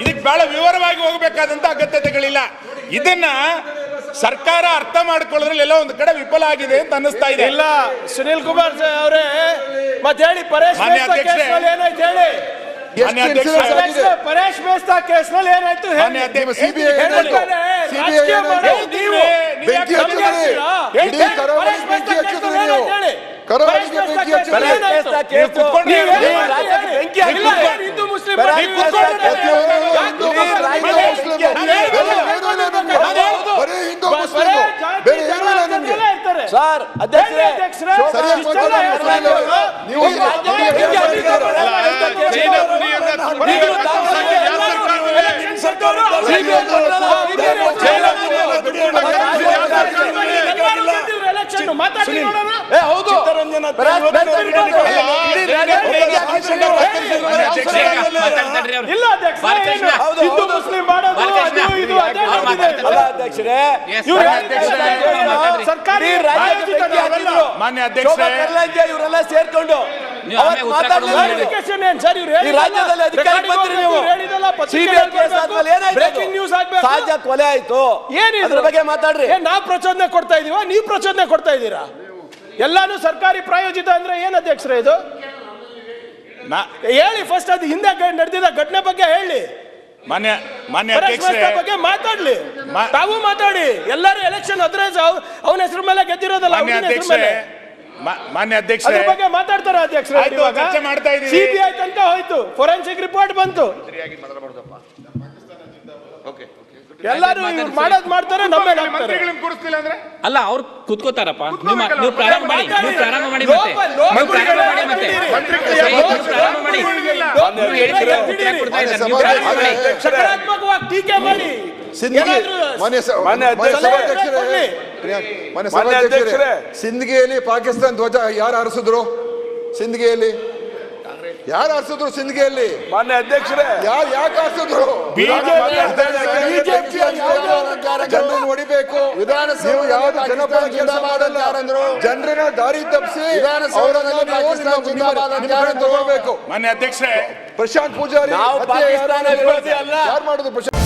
ಇದಕ್ಕೆ ಬಹಳ ವಿವರವಾಗಿ ಹೋಗಬೇಕಾದಂತ ಅಗತ್ಯತೆಗಳಿಲ್ಲ. ಇದನ್ನ ಸರ್ಕಾರ ಅರ್ಥ ಮಾಡ್ಕೊಳ್ಳೋದ್ರಲ್ಲಿ ಎಲ್ಲ ಒಂದು ಕಡೆ ವಿಫಲ ಆಗಿದೆ ಅಂತ ಅನ್ನಿಸ್ತಾ ಇದೆ. ಇಲ್ಲ ಸುನಿಲ್ ಕುಮಾರ್ ಅವರೇ ಮತ್ತೆ ಹೇಳಿ ಪರೇಶ್ ಏನಾಯ್ತು ಹೇಳಿ? ಪರೇಶ್ ಮೇಸ್ತಾ ಕೇಸ್ನಲ್ಲಿ ಏನಾಯ್ತು? ಬೆಂಕಿ ನಮ್ಗೆ ಬೆಂಕಿ ಹಾಕಿದ್ದಾರೆ. ಇಲ್ಲ ಅಧ್ಯಕ್ಷ? ಹೌದು. ಮುಸ್ಲಿಂ ಮಾಡೋದು ಇದು ಅಧ್ಯಕ್ಷರೇ ಮಾನ್ಯ ಅಧ್ಯಕ್ಷರೇ, ಇವರೆಲ್ಲ ಸೇರ್ಕೊಂಡು ಸಹಜ ಕೊಲೆ ಆಯ್ತು. ಏನಿದು? ಅದ್ರ ಬಗ್ಗೆ ಮಾತಾಡ್ರಿ. ನಾವು ಪ್ರಚೋದನೆ ಕೊಡ್ತಾ ಇದೀವ? ನೀವು ಪ್ರಚೋದನೆ ಕೊಡ್ತಾ ಇದ್ದೀರಾ ಎಲ್ಲಾನು ಸರ್ಕಾರಿ ಪ್ರಾಯೋಜಿತ ಅಂದ್ರೆ ಏನ್ ಅಧ್ಯಕ್ಷರೇ ಇದು? ಹೇಳಿ ಫಸ್ಟ್ ಅದು ಹಿಂದೆ ನಡೆದಿದ್ದ ಘಟನೆ ಬಗ್ಗೆ ಹೇಳಿ. ಮಾನ್ಯ ಮಾನ್ಯ ಅಧ್ಯಕ್ಷರೇ. ಬಗ್ಗೆ ಮಾತಾಡ್ಲಿ. ತಾವು ಮಾತಾಡಿ. ಎಲ್ಲರೂ ಎಲೆಕ್ಷನ್ ಹತ್ರ ಅವನ ಹೆಸರು ಮೇಲೆ ಗೆದ್ದಿರೋದಲ್ಲ ಮಾನ್ಯ ಅಧ್ಯಕ್ಷರೇ ಅಧ್ಯಕ್ಷರೇ. ಬಗ್ಗೆ ಮಾತಾಡ್ತಾರೆ ಅಧ್ಯಕ್ಷರೇ ಚರ್ಚೆ ಮಾಡ್ತಾ. ಸಿಬಿಐ ತನಕ ಹೋಯ್ತು. ಫೋರೆನ್ಸಿಕ್ ರಿಪೋರ್ಟ್ ಬಂತು. ಎಲ್ಲರೂ ಇವ್ರು ಮಾಡೋದ್ ಮಾಡ್ತಾರೆ ನಮ್ಮ ಮೇಲೆ ಹಾಕ್ತಾರೆ. ಮಂತ್ರಿಗಳನ್ನ ಕೂರಿಸ್ತಿಲ್ಲ ಅಂದ್ರೆ? ಅಲ್ಲ ಅವ್ರು ಕುತ್ಕೋತಾರಪ್ಪ. ನೀವು ಪ್ರಾರಂಭ ಮಾಡಿ ನೀವು ಪ್ರಾರಂಭ ಮಾಡಿ ಮತ್ತೆ. ಪ್ರಾರಂಭ ಮಾಡಿ ಮತ್ತೆ. ಪ್ರಾರಂಭ ಮಾಡಿ. ಸಕಾರಾತ್ಮಕವಾಗಿ ಟೀಕೆ ಮಾಡಿ. ಪಾಕಿಸ್ತಾನ ಧ್ವಜ ಯಾರು ಹಾರಿಸಿದ್ರು? ಸಿಂದಗಿಯಲ್ಲಿ ಯಾರು ಹಾರಿಸಿದ್ರು ಸಿಂದಗಿಯಲ್ಲಿ? ಮಾನ್ಯ ಅಧ್ಯಕ್ಷರೇ. ಯಾರು ಯಾಕೆ ಹಾರಿಸಿದ್ರು ಬಿಜೆಪಿ ಜನರನ್ನು ಹೊಡಿಬೇಕು ವಿಧಾನಸಭೆ ಯಾವ್ದು ಜನಪರ ಕೆಲಸ ಮಾಡಲ್ಲ ಜನರನ್ನ ದಾರಿ ತಪ್ಪಿಸಿ ಅವರನ್ನು ತಗೋಬೇಕು. ಮಾನ್ಯ ಅಧ್ಯಕ್ಷರೇ. ಪ್ರಶಾಂತ್ ಪೂಜಾರಿ ಯಾರು ಮಾಡಿದ್ರು? ವಿರೋಧಿ ಅಲ್ಲ. ಯಾರು ಮಾಡುದು ಪ್ರಶಾಂತ್?